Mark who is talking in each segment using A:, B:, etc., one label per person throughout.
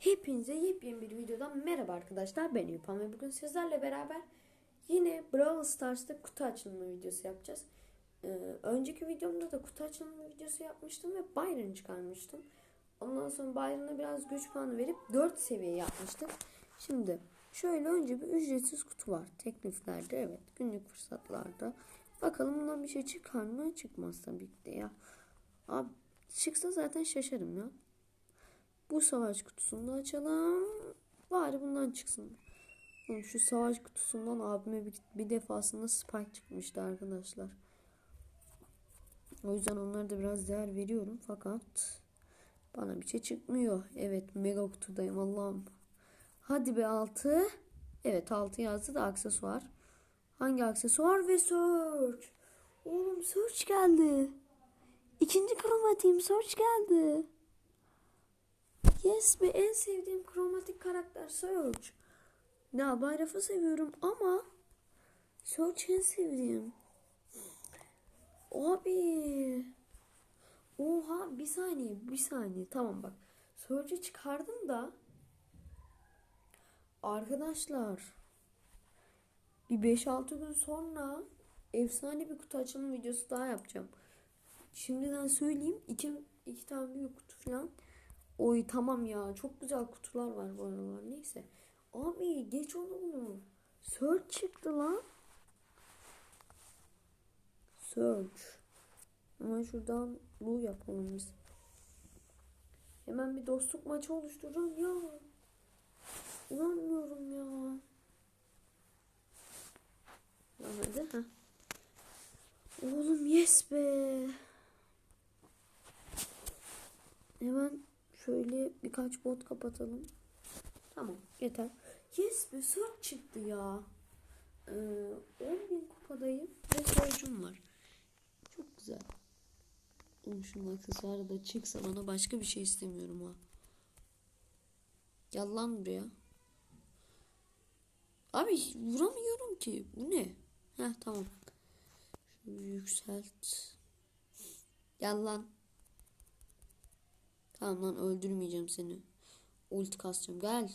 A: Hepinize yepyeni bir videodan merhaba arkadaşlar. Ben Yupan ve bugün sizlerle beraber yine Brawl Stars'ta kutu açılımı videosu yapacağız. Ee, önceki videomda da kutu açılımı videosu yapmıştım ve Byron çıkarmıştım. Ondan sonra Byron'a biraz güç puanı verip 4 seviye yapmıştık. Şimdi şöyle önce bir ücretsiz kutu var. Tekliflerde evet günlük fırsatlarda. Bakalım bundan bir şey çıkar mı? Çıkmaz tabii ki de ya. Abi çıksa zaten şaşarım ya. Bu savaş kutusunu da açalım. Bari bundan çıksın. Oğlum şu savaş kutusundan abime bir, bir defasında spike çıkmıştı arkadaşlar. O yüzden onlara da biraz değer veriyorum. Fakat bana bir şey çıkmıyor. Evet mega kutudayım Allah'ım. Hadi be 6. Evet 6 yazdı da aksesuar. Hangi aksesuar ve search. Oğlum search geldi. İkinci kromatiğim search geldi. Yes be en sevdiğim kromatik karakter Surge. Ya Bayraf'ı seviyorum ama Surge en sevdiğim. Abi. Oha bir saniye bir saniye tamam bak. Surge'ü çıkardım da arkadaşlar bir 5-6 gün sonra efsane bir kutu açılım videosu daha yapacağım. Şimdiden söyleyeyim iki, iki tane büyük kutu falan Oy tamam ya çok güzel kutular var bu aralar neyse. Abi geç onu. Search çıktı lan. Search. Ama şuradan bu yapalım biz. Hemen bir dostluk maçı oluşturacağım ya. İnanmıyorum ya. Ya hadi ha. Oğlum yes be. Hemen Şöyle birkaç bot kapatalım. Tamam yeter. Yes be sört çıktı ya. Ee, 10.000 kupadayım ve sonucum var. Çok güzel. Oğlum şunun aksesuarı da çıksa bana başka bir şey istemiyorum ha. Gel lan buraya. Abi vuramıyorum ki. Bu ne? Heh tamam. Şunu yükselt. Gel. Tamam lan öldürmeyeceğim seni. Ulti kasacağım. Gel.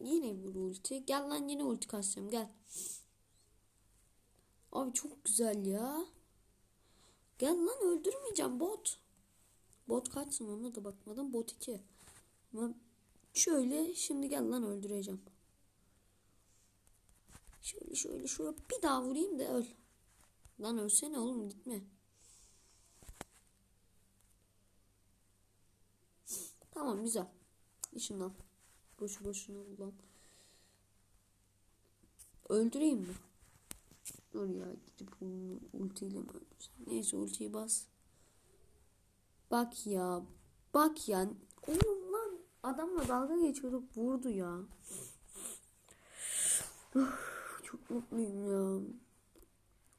A: Yine bir ulti. Gel lan yine ulti kasacağım. Gel. Abi çok güzel ya. Gel lan öldürmeyeceğim bot. Bot kaçsın ona da bakmadan. Bot 2. Ama şöyle şimdi gel lan öldüreceğim. Şöyle şöyle şöyle bir daha vurayım da öl. Lan ölsene oğlum gitme. Tamam güzel. İşinden. Boşu boşuna ulan. Öldüreyim mi? Dur ya gidip ultiyle mi öldürsem? Neyse ultiyi bas. Bak ya. Bak ya. Oğlum lan adamla dalga geçiyorduk vurdu ya. Çok mutluyum ya.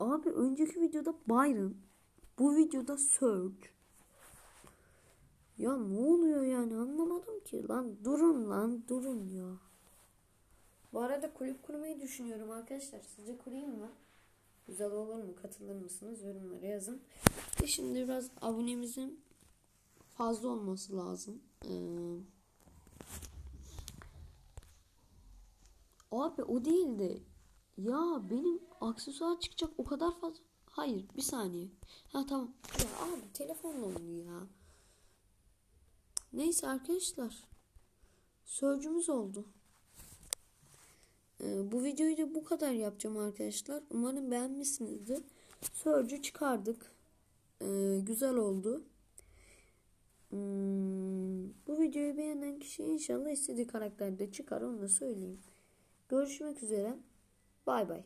A: Abi önceki videoda Byron. Bu videoda Surge. Ya ne oluyor yani anlamadım ki. Lan durun lan durun ya. Bu arada kulüp kurmayı düşünüyorum arkadaşlar. Sizce kurayım mı? Güzel olur mu? Katılır mısınız? Yorumlara yazın. Ve şimdi biraz abonemizin fazla olması lazım. Ee... Abi o değildi. Ya benim aksesuar çıkacak o kadar fazla. Hayır bir saniye. Ha tamam. Ya abi telefonla oynuyor ya. Neyse arkadaşlar. Sörcümüz oldu. Ee, bu videoyu da bu kadar yapacağım arkadaşlar. Umarım beğenmişsinizdir. Sörcü çıkardık. Ee, güzel oldu. Hmm, bu videoyu beğenen kişi inşallah istediği karakterde çıkar onu da söyleyeyim. Görüşmek üzere. Bay bay.